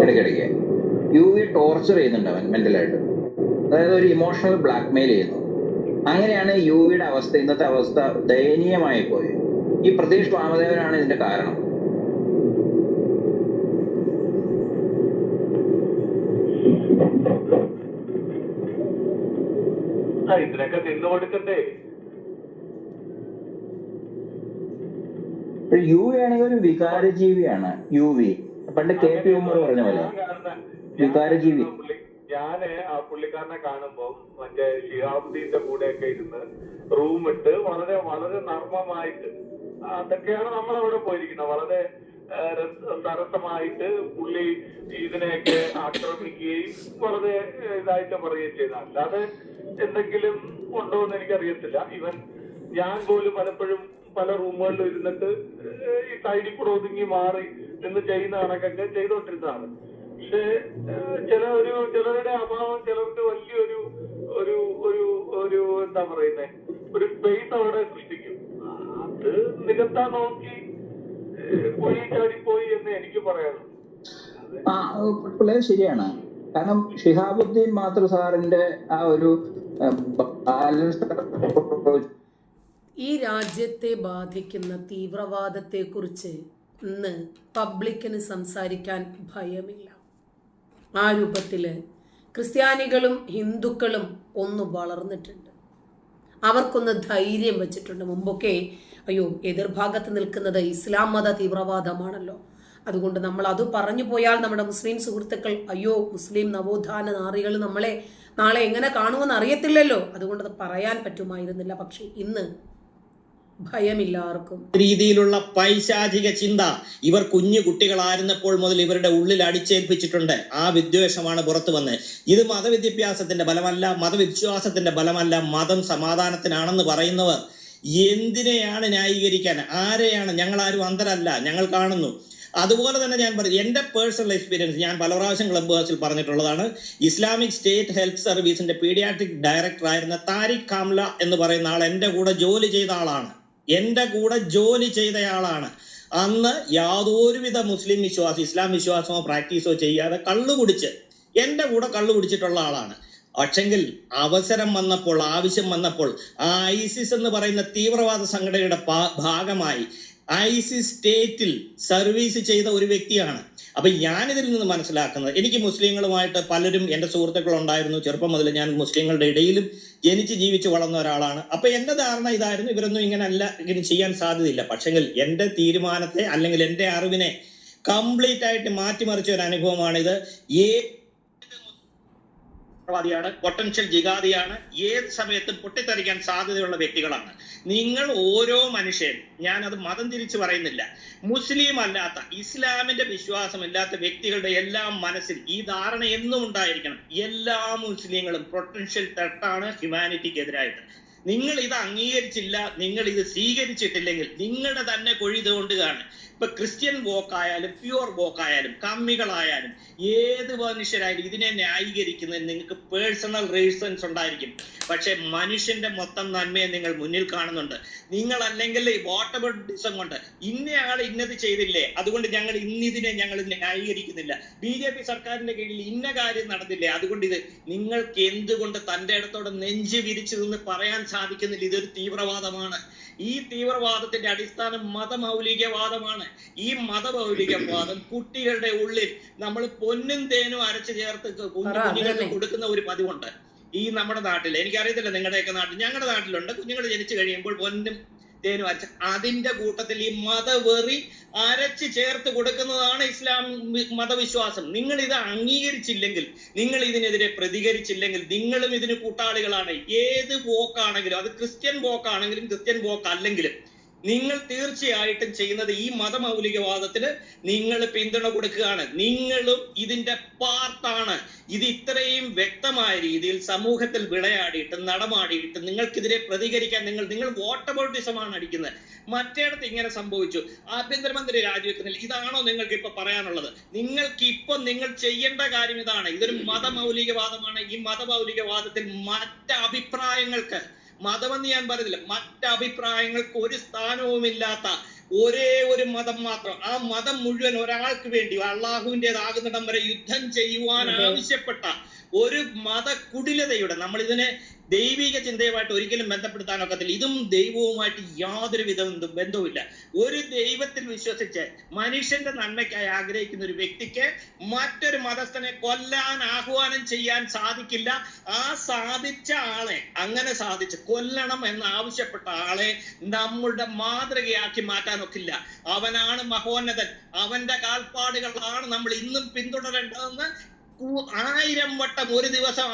ഇടയ്ക്കിടയ്ക്ക് U V torture ചെയ്യുന്നുണ്ട് അവൻ മെന്റലായിട്ട് അതായത് ഒരു ഇമോഷണൽ ബ്ലാക്ക്മെയിൽ ചെയ്യുന്നു. അങ്ങനെയാണ് യു വിയുടെ അവസ്ഥ ഇന്നത്തെ അവസ്ഥ ദയനീയമായി പോയി. ഈ പ്രതീഷ് വാമദേവനാണ് ഇതിന്റെ കാരണം. ആ ഇതിനൊക്കെ നിന്ന് കൊടുക്കണ്ടേ? യു വി ആണെങ്കിൽ ഒരു വികാരജീവിയാണ് യു വി പണ്ട് കെ പി ഉമ്മർ പറഞ്ഞ പോലെ. വികാരജീവി. ഞാൻ ആ പുള്ളിക്കാരനെ കാണുമ്പോ മറ്റേ ഷിഹാബുദ്ദീന്റെ കൂടെയൊക്കെ ഇരുന്ന് റൂം ഇട്ട് വളരെ വളരെ നർമ്മമായിട്ട് അതൊക്കെയാണ് നമ്മളവിടെ പോയിരിക്കുന്നത്. വളരെ സരസമായിട്ട് പുള്ളി ഇതിനെയൊക്കെ ആക്രമിക്കുകയും വളരെ ഇതായിട്ട് പറയുകയും ചെയ്ത. അല്ലാതെ എന്തെങ്കിലും ഉണ്ടോ എന്ന് എനിക്കറിയത്തില്ല. ഇവൻ ഞാൻ പോലും പലപ്പോഴും പല റൂമുകളിൽ ഇരുന്നിട്ട് ഈ സൈഡിൽ കൂടെ ഒതുങ്ങി മാറി എന്ന് ചെയ്യുന്ന കണക്കൊക്കെ ചെയ്തോണ്ടിരുന്നതാണ് പക്ഷേ ചില ഒരു ചിലരുടെ അഭാവം ചിലർക്ക് വലിയൊരു ഒരു ഒരു ഒരു എന്താ പറയുന്നേ ഒരു സ്പേസ് അവിടെ സൃഷ്ടിക്കും. അത് നികത്താൻ നോക്കി പോയി ചാടിപ്പോയി എന്ന് എനിക്ക് പറയാനുള്ളൂ. ആ പിള്ളേർ ശരിയാണ്. കാരണം ഷിഹാബുദ്ദീൻ മാതൃ സാറിന്റെ ആ ഒരു ബാലൻസ് ഈ രാജ്യത്തെ ബാധിക്കുന്ന തീവ്രവാദത്തെക്കുറിച്ച് ഇന്ന് പബ്ലിക്കിന് സംസാരിക്കാൻ ഭയമില്ല. ആ രൂപത്തിൽ ക്രിസ്ത്യാനികളും ഹിന്ദുക്കളും ഒന്ന് വളർന്നിട്ടുണ്ട്. അവർക്കൊന്ന് ധൈര്യം വെച്ചിട്ടുണ്ട്. മുമ്പൊക്കെ അയ്യോ എതിർഭാഗത്ത് നിൽക്കുന്നത് ഇസ്ലാം മത തീവ്രവാദമാണല്ലോ. അതുകൊണ്ട് നമ്മൾ അത് പറഞ്ഞു പോയാൽ നമ്മുടെ മുസ്ലിം സുഹൃത്തുക്കൾ അയ്യോ മുസ്ലിം നവോത്ഥാന നാറികൾ നമ്മളെ നാളെ എങ്ങനെ കാണുമെന്ന് അറിയത്തില്ലല്ലോ. അതുകൊണ്ട് അത് പറയാൻ പറ്റുമായിരുന്നില്ല. പക്ഷെ ഇന്ന് ഭയമില്ല ആർക്കും രീതിയിലുള്ള പൈശാചിക ചിന്ത ഇവർ കുഞ്ഞു കുട്ടികളായിരുന്നപ്പോൾ മുതൽ ഇവരുടെ ഉള്ളിൽ അടിച്ചേൽപ്പിച്ചിട്ടുണ്ട്. ആ വിദ്വേഷമാണ് പുറത്തു വന്നത്. ഇത് മതവിദ്യാഭ്യാസത്തിന്റെ ബലമല്ല മതവിശ്വാസത്തിന്റെ ബലമല്ല മതം സമാധാനത്തിനാണെന്ന് പറയുന്നവർ എന്തിനെയാണ് ന്യായീകരിക്കാൻ? ആരെയാണ്? ഞങ്ങൾ ആരും അന്തരല്ല ഞങ്ങൾ കാണുന്നു. അതുപോലെ തന്നെ ഞാൻ പറഞ്ഞു എന്റെ പേഴ്സണൽ എക്സ്പീരിയൻസ് ഞാൻ പല പ്രാവശ്യം ക്ലബ് ഹൗസിൽ പറഞ്ഞിട്ടുള്ളതാണ്. ഇസ്ലാമിക് സ്റ്റേറ്റ് ഹെൽത്ത് സർവീസിന്റെ പീഡിയാട്രിക് ഡയറക്ടർ ആയിരുന്ന താരിഖ് കാംല എന്ന് പറയുന്ന ആൾ എന്റെ കൂടെ ജോലി ചെയ്ത ആളാണ്. എന്റെ കൂടെ ജോലി ചെയ്തയാളാണ്. അന്ന് യാതൊരുവിധ മുസ്ലിം വിശ്വാസം ഇസ്ലാം വിശ്വാസമോ പ്രാക്ടീസോ ചെയ്യാതെ കള്ളു കുടിച്ച് എന്റെ കൂടെ കള്ളു കുടിച്ചിട്ടുള്ള ആളാണ്. പക്ഷെങ്കിൽ അവസരം വന്നപ്പോൾ ആവശ്യം വന്നപ്പോൾ ആ ഐസിസ് എന്ന് പറയുന്ന തീവ്രവാദ സംഘടനയുടെ ഭാഗമായി ഐസിസ് സ്റ്റേറ്റിൽ സർവീസ് ചെയ്ത ഒരു വ്യക്തിയാണ്. അപ്പൊ ഞാനിതിൽ നിന്ന് മനസ്സിലാക്കുന്നത് എനിക്ക് മുസ്ലിങ്ങളുമായിട്ട് പലരും എന്റെ സുഹൃത്തുക്കൾ ഉണ്ടായിരുന്നു ചെറുപ്പം മുതൽ ഞാൻ മുസ്ലിങ്ങളുടെ ഇടയിലും ജനിച്ച് ജീവിച്ച് വളർന്ന ഒരാളാണ്. അപ്പൊ എന്റെ ധാരണ ഇതായിരുന്നു ഇവരൊന്നും ഇങ്ങനെ അല്ല ഇങ്ങനെ ചെയ്യാൻ സാധ്യതയില്ല. പക്ഷെങ്കിൽ എന്റെ തീരുമാനത്തെ അല്ലെങ്കിൽ എന്റെ അറിവിനെ കംപ്ലീറ്റ് ആയിട്ട് മാറ്റിമറിച്ച ഒരു അനുഭവമാണിത്. ഏ പൊട്ടൻഷ്യൽ ജിഹാദിയാണ് ഏത് സമയത്തും പൊട്ടിത്തെറിക്കാൻ സാധ്യതയുള്ള വ്യക്തികളാണ്. നിങ്ങൾ ഓരോ മനുഷ്യൻ ഞാൻ അത് മതം തിരിച്ചു പറയുന്നില്ല മുസ്ലിം അല്ലാത്ത ഇസ്ലാമിന്റെ വിശ്വാസം ഇല്ലാത്ത വ്യക്തികളുടെ എല്ലാം മനസ്സിൽ ഈ ധാരണ എന്നും ഉണ്ടായിരിക്കണം. എല്ലാ മുസ്ലിങ്ങളും പൊട്ടൻഷ്യൽ തെട്ടാണ് ഹ്യൂമാനിറ്റിക്കെതിരായിട്ട് നിങ്ങൾ ഇത് അംഗീകരിച്ചില്ല നിങ്ങൾ ഇത് സ്വീകരിച്ചിട്ടില്ലെങ്കിൽ നിങ്ങളുടെ തന്നെ കൊഴി തോണ്ടുകയാണ് ഇപ്പൊ ക്രിസ്ത്യൻ വോക്കായാലും പ്യുവർ വോക്കായാലും കമ്മികളായാലും ഏത് മനുഷ്യരായാലും ഇതിനെ ന്യായീകരിക്കുന്നതിന് നിങ്ങൾക്ക് പേഴ്സണൽ റീസൺസ് ഉണ്ടായിരിക്കും. പക്ഷെ മനുഷ്യന്റെ മൊത്തം നന്മയെ നിങ്ങൾ മുന്നിൽ കാണുന്നുണ്ട്. നിങ്ങൾ അല്ലെങ്കിൽ ഈ വോട്ടബിളിസം കൊണ്ട് ഇന്നയാൾ ഇന്നത് ചെയ്തില്ലേ? അതുകൊണ്ട് ഞങ്ങൾ ഇന്നിതിനെ ഞങ്ങൾ ന്യായീകരിക്കുന്നില്ല. ബി ജെ പി സർക്കാരിന്റെ കീഴിൽ ഇന്ന കാര്യം നടന്നില്ലേ? അതുകൊണ്ട് ഇത് നിങ്ങൾക്ക് എന്തുകൊണ്ട് തന്റെ ഇടത്തോടെ നെഞ്ച് വിരിച്ചു നിന്ന് പറയാൻ സാധിക്കുന്നില്ല. ഇതൊരു തീവ്രവാദമാണ്. ഈ തീവ്രവാദത്തിന്റെ അടിസ്ഥാനം മതമൗലികവാദമാണ്. ഈ മതമൗലികവാദം കുട്ടികളുടെ ഉള്ളിൽ നമ്മൾ പൊന്നും തേനും അരച്ച് ചേർത്ത് കുഞ്ഞുങ്ങൾക്ക് കൊടുക്കുന്ന ഒരു പതിവുണ്ട്. ഈ നമ്മുടെ നാട്ടിൽ എനിക്കറിയത്തില്ല നിങ്ങളുടെയൊക്കെ നാട്ടിൽ ഞങ്ങളുടെ നാട്ടിലുണ്ട്. കുഞ്ഞുങ്ങൾ ജനിച്ചു കഴിയുമ്പോൾ പൊന്നും തേനും അരച്ച അതിന്റെ കൂട്ടത്തിൽ ഈ മതവെറി അരച്ച് ചേർത്ത് കൊടുക്കുന്നതാണ് ഇസ്ലാം മതവിശ്വാസം. നിങ്ങൾ ഇത് അംഗീകരിച്ചില്ലെങ്കിൽ നിങ്ങൾ ഇതിനെതിരെ പ്രതികരിച്ചില്ലെങ്കിൽ നിങ്ങളും ഇതിന് കൂട്ടാളികളാണ്. ഏത് പോക്കാണെങ്കിലും അത് ക്രിസ്ത്യൻ പോക്കാണെങ്കിലും ക്രിസ്ത്യൻ പോക്ക് അല്ലെങ്കിലും നിങ്ങൾ തീർച്ചയായിട്ടും ചെയ്യുന്നത് ഈ മതമൗലികവാദത്തിന് നിങ്ങൾ പിന്തുണ കൊടുക്കുകയാണ്. നിങ്ങളും ഇതിന്റെ പാർട്ടാണ്. ഇത് ഇത്രയും വ്യക്തമായ രീതിയിൽ സമൂഹത്തിൽ വിളയാടിയിട്ട് നടമാടിയിട്ട് നിങ്ങൾക്കെതിരെ പ്രതികരിക്കാൻ നിങ്ങൾ നിങ്ങൾ വോട്ടബോട്ടിസമാണ് അടിക്കുന്നത്. മറ്റേടത്ത് ഇങ്ങനെ സംഭവിച്ചു. ആഭ്യന്തരമന്ത്രി രാജിവെക്കുന്നില്ല. ഇതാണോ നിങ്ങൾക്ക് ഇപ്പൊ പറയാനുള്ളത്? നിങ്ങൾക്ക് ഇപ്പൊ നിങ്ങൾ ചെയ്യേണ്ട കാര്യം ഇതാണ്. ഇതൊരു മതമൗലികവാദമാണ്. ഈ മതമൗലികവാദത്തിൽ മറ്റ് അഭിപ്രായങ്ങൾക്ക് മതമെന്ന് ഞാൻ പറയുന്നില്ല മറ്റ് അഭിപ്രായങ്ങൾക്ക് ഒരു സ്ഥാനവുമില്ലാത്ത ഒരേ ഒരു മതം മാത്രം. ആ മതം മുഴുവൻ ഒരാൾക്ക് വേണ്ടി അള്ളാഹുവിന്റെതാകുന്നിടം വരെ യുദ്ധം ചെയ്യുവാൻ ആവശ്യപ്പെട്ട ഒരു മത കുടിലതയുടെ നമ്മൾ ഇതിനെ ദൈവിക ചിന്തയുമായിട്ട് ഒരിക്കലും ബന്ധപ്പെടുത്താൻ ഒക്കത്തില്ല ഇതും ദൈവവുമായിട്ട് യാതൊരു വിധ ബന്ധവുമില്ല. ഒരു ദൈവത്തിൽ വിശ്വസിച്ച് മനുഷ്യന്റെ നന്മയ്ക്കായി ആഗ്രഹിക്കുന്ന ഒരു വ്യക്തിക്ക് മറ്റൊരു മതസ്ഥനെ കൊല്ലാൻ ആഹ്വാനം ചെയ്യാൻ സാധിക്കില്ല. ആ സാധിച്ച ആളെ അങ്ങനെ സാധിച്ച് കൊല്ലണം എന്ന് ആവശ്യപ്പെട്ട ആളെ നമ്മളുടെ മാതൃകയാക്കി മാറ്റാൻ ഒക്കില്ല അവനാണ് മഹോന്നതൻ. അവന്റെ കാൽപ്പാടുകളാണ് നമ്മൾ ഇന്നും പിന്തുടരേണ്ടതെന്ന് ആയിരം വട്ടം ഒരു ദിവസം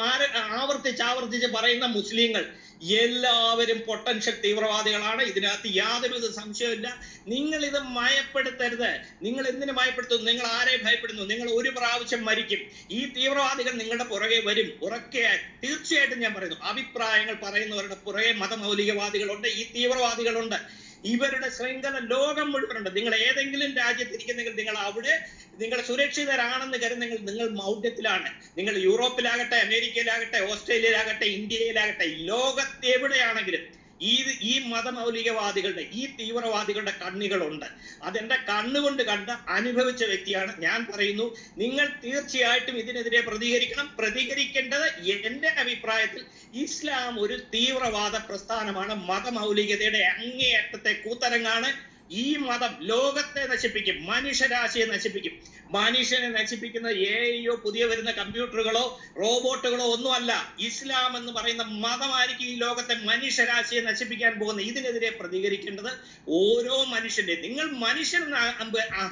ആവർത്തിച്ച് ആവർത്തിച്ച് പറയുന്ന മുസ്ലിങ്ങൾ എല്ലാവരും പൊട്ടൻഷ്യൽ തീവ്രവാദികളാണ്. ഇതിനകത്ത് യാതൊരുവിധ സംശയമില്ല നിങ്ങൾ ഇത് മയപ്പെടുത്തരുത്. നിങ്ങൾ എന്തിനു മയപ്പെടുത്തുന്നു? നിങ്ങൾ ആരെ ഭയപ്പെടുന്നു? നിങ്ങൾ ഒരു പ്രാവശ്യം മരിക്കും. ഈ തീവ്രവാദികൾ നിങ്ങളുടെ പുറകെ വരും. ഉറക്കെ തീർച്ചയായിട്ടും ഞാൻ പറയുന്നു. അഭിപ്രായങ്ങൾ പറയുന്നവരുടെ പുറകെ മതമൗലികവാദികളുണ്ട്. ഈ തീവ്രവാദികളുണ്ട്. ഇവരുടെ ശൃംഖല ലോകം മുഴുവനുണ്ട്. നിങ്ങൾ ഏതെങ്കിലും രാജ്യത്തിരിക്കുന്നെങ്കിൽ നിങ്ങൾ അവിടെ നിങ്ങൾ സുരക്ഷിതരാണെന്ന് കരുതുന്നെങ്കിൽ നിങ്ങൾ മൗഢ്യത്തിലാണ്. നിങ്ങൾ യൂറോപ്പിലാകട്ടെ അമേരിക്കയിലാകട്ടെ ഓസ്ട്രേലിയയിലാകട്ടെ ഇന്ത്യയിലാകട്ടെ ലോകത്തെവിടെയാണെങ്കിലും ഈ ഈ മതമൗലികവാദികളുടെ ഈ തീവ്രവാദികളുടെ കണ്ണികളുണ്ട്. അതെന്റെ കണ്ണുകൊണ്ട് കണ്ട് അനുഭവിച്ച വ്യക്തിയാണ് ഞാൻ പറയുന്നു. നിങ്ങൾ തീർച്ചയായിട്ടും ഇതിനെതിരെ പ്രതികരിക്കണം. പ്രതികരിക്കേണ്ടത് എന്റെ അഭിപ്രായത്തിൽ ഇസ്ലാം ഒരു തീവ്രവാദ പ്രസ്ഥാനമാണ്. മതമൗലികതയുടെ അങ്ങേയറ്റത്തെ കൂത്തരങ്ങാണ്. ഈ മതം ലോകത്തെ നശിപ്പിക്കും മനുഷ്യരാശിയെ നശിപ്പിക്കും. മനുഷ്യനെ നശിപ്പിക്കുന്ന എയോ പുതിയ വരുന്ന കമ്പ്യൂട്ടറുകളോ റോബോട്ടുകളോ ഒന്നുമല്ല. ഇസ്ലാം എന്ന് പറയുന്ന മതമായിരിക്കും ഈ ലോകത്തെ മനുഷ്യരാശിയെ നശിപ്പിക്കാൻ പോകുന്നത്. ഇതിനെതിരെ പ്രതികരിക്കേണ്ടത് ഓരോ മനുഷ്യന്റെ നിങ്ങൾ മനുഷ്യൻ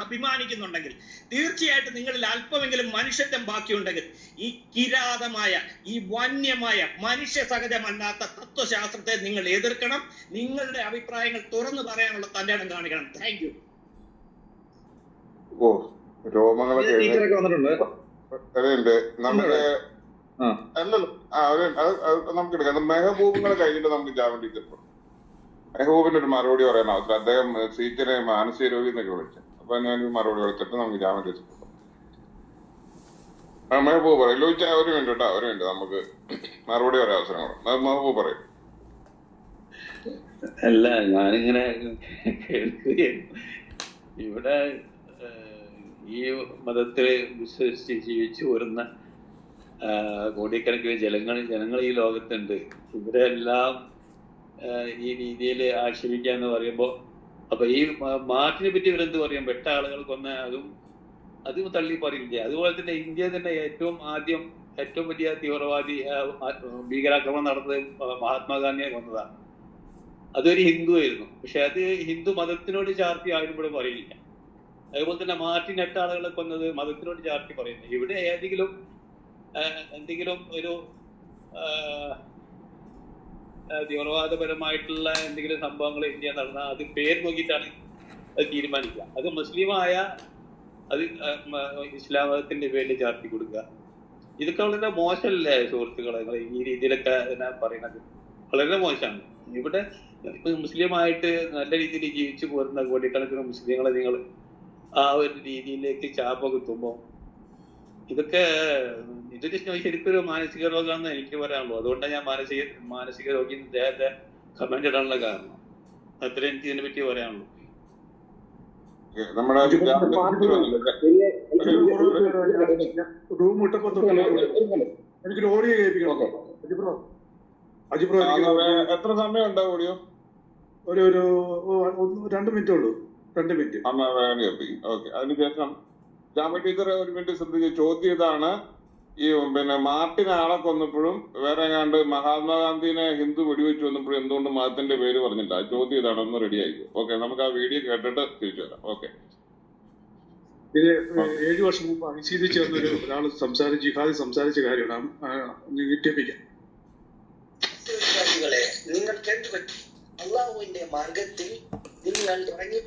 അഭിമാനിക്കുന്നുണ്ടെങ്കിൽ തീർച്ചയായിട്ടും നിങ്ങളിൽ അല്പമെങ്കിലും മനുഷ്യത്വം ബാക്കിയുണ്ടെങ്കിൽ ഈ കിരാതമായ ഈ വന്യമായ മനുഷ്യ സഹജമല്ലാത്ത തത്വശാസ്ത്രത്തെ നിങ്ങൾ എതിർക്കണം. നിങ്ങളുടെ അഭിപ്രായങ്ങൾ തുറന്നു പറയാനുള്ള തന്റെ ഇടം കാണിക്കണം. താങ്ക് യു ഓ. രോമങ്ങളൊക്കെ വന്നിട്ടുണ്ട്. നമുക്ക് ആ. അല്ലല്ലോ. ആ അത് നമുക്ക് എടുക്കാം. മെഹബൂബിനെ കഴിഞ്ഞിട്ട് നമുക്ക് ജാമ്യം ടീച്ചർ മെഹബൂബിന്റെ ഒരു മറുപടി പറയാൻ അവസരം അദ്ദേഹം സീറ്റിനെ മാനസിക രോഗി എന്നൊക്കെ വിളിച്ചു. അപ്പൊ ഞാൻ ഒരു മറുപടി കൊടുത്തിട്ട് നമുക്ക് ജാമ്യം ടീച്ചർ ആ മെഹബൂബ് പറയും. ലോയിച്ച ഒരു മിനിറ്റ് കേട്ടോ. ഒരു മിനിറ്റ്. നമുക്ക് മറുപടി പറയാൻ അവസരം കൊടുക്കും. മെഹബൂബ് പറയും. അല്ല ഞാനിങ്ങനെ കേൾക്കുകയും ഇവിടെ ഈ മതത്തെ വിശ്വസിച്ച് ജീവിച്ചു വരുന്ന കോടിക്കണക്കിന് ജനങ്ങൾ ജനങ്ങൾ ഈ ലോകത്തുണ്ട്. ഇവരെല്ലാം ഈ രീതിയിൽ ആക്ഷേപിക്കുക എന്ന് പറയുമ്പോൾ അപ്പൊ ഈ മാർട്ടിനെ പറ്റി ഇവരെന്ത് പറയും? പെട്ട ആളുകൾ കൊന്ന അതും അതും തള്ളി പറയില്ലേ അതുപോലെ തന്നെ ഇന്ത്യ തന്നെ ഏറ്റവും ആദ്യം ഏറ്റവും വലിയ തീവ്രവാദി ഭീകരാക്രമണം നടന്നത് മഹാത്മാഗാന്ധിയെ കൊന്നതാണ്. അതൊരു ഹിന്ദു ആയിരുന്നു പക്ഷെ അത് ഹിന്ദു മതത്തിനോട് ചാർത്തി ആരും ഇവിടെ പറയില്ല. അതുപോലെ തന്നെ മാർട്ടിൻ എട്ട് ആളുകളെ കൊന്നത് മതത്തിനോട് ചാർത്തി പറയുന്നു. ഇവിടെ ഏതെങ്കിലും എന്തെങ്കിലും ഒരു തീവ്രവാദപരമായിട്ടുള്ള എന്തെങ്കിലും സംഭവങ്ങൾ ഇന്ത്യ നടന്നാൽ അത് പേര് നോക്കിയിട്ടാണ് അത് തീരുമാനിക്കുക. അത് മുസ്ലിമായ അത് ഇസ്ലാം മതത്തിന്റെ പേരിൽ ചാർത്തി കൊടുക്കുക. ഇതൊക്കെ വളരെ മോശമല്ലേ സുഹൃത്തുക്കളെ? നിങ്ങൾ ഈ രീതിയിലൊക്കെ എന്നാ പറയുന്നത് വളരെ മോശമാണ്. ഇവിടെ മുസ്ലിമായിട്ട് നല്ല രീതിയിൽ ജീവിച്ചു പോരുന്ന കോടിക്കണക്കിന് മുസ്ലിങ്ങളെ നിങ്ങൾ ആ ഒരു രീതിയിലേക്ക് ചാപ്പ കുത്തുമ്പോ ഇതൊക്കെ ഇതൊക്കെ ശരിക്കൊരു ഒരു മാനസിക രോഗമാണെന്ന് എനിക്ക് പറയാനുള്ളൂ. അതുകൊണ്ടാണ് ഞാൻ മാനസിക മാനസിക രോഗി ഇദ്ദേഹത്തെ കമന്റ് ഇടാനുള്ള കാരണം. അത്ര എനിക്ക് ഇതിനെ പറ്റി പറയാനുള്ളൂ. നമ്മുടെ റൂം വിട്ടപ്പോ എനിക്കൊരു ഓഡിയോ കേൾപ്പിക്കണം. അജിബ്രോ. അജിബ്രോ എത്ര സമയം ഉണ്ടാവും ഓടിയോ ഒരു ഒരു രണ്ട് മിനിറ്റേ ഉള്ളൂ. രണ്ട് മിനിറ്റ് ഓക്കെ അതിനുശേഷം ജാമ ടീച്ചർ ഒരു മിനിറ്റ് ശ്രദ്ധിച്ച് ചോദ്യം ഇതാണ് ഈ പിന്നെ മാർട്ടിൻ ആളെ കൊന്നപ്പോഴും വേറെ എങ്ങാണ്ട് മഹാത്മാഗാന്ധിനെ ഹിന്ദു വെടിവെച്ച് വന്നപ്പോഴും എന്തുകൊണ്ട് മതത്തിന്റെ പേര് പറഞ്ഞില്ല. ആ ചോദ്യം ഇതാണ്. ഒന്ന് റെഡി ആയിരിക്കും ഓക്കെ നമുക്ക് ആ വീഡിയോ കേട്ടിട്ട് തിരിച്ചു വരാം. ഓക്കെ ഇത് ഏഴു വർഷം മുമ്പ് അനുശീലി ചേർന്ന ഒരു ഒരാൾ സംസാരിച്ച് ജിഹാദി സംസാരിച്ച കാര്യമാണ്. നിക്ഷേപിക്കാം നിങ്ങൾ കേട്ടുപറ്റി അള്ളാഹുവിന്റെ മാർഗത്തിൽ നിങ്ങൾ ഇറങ്ങി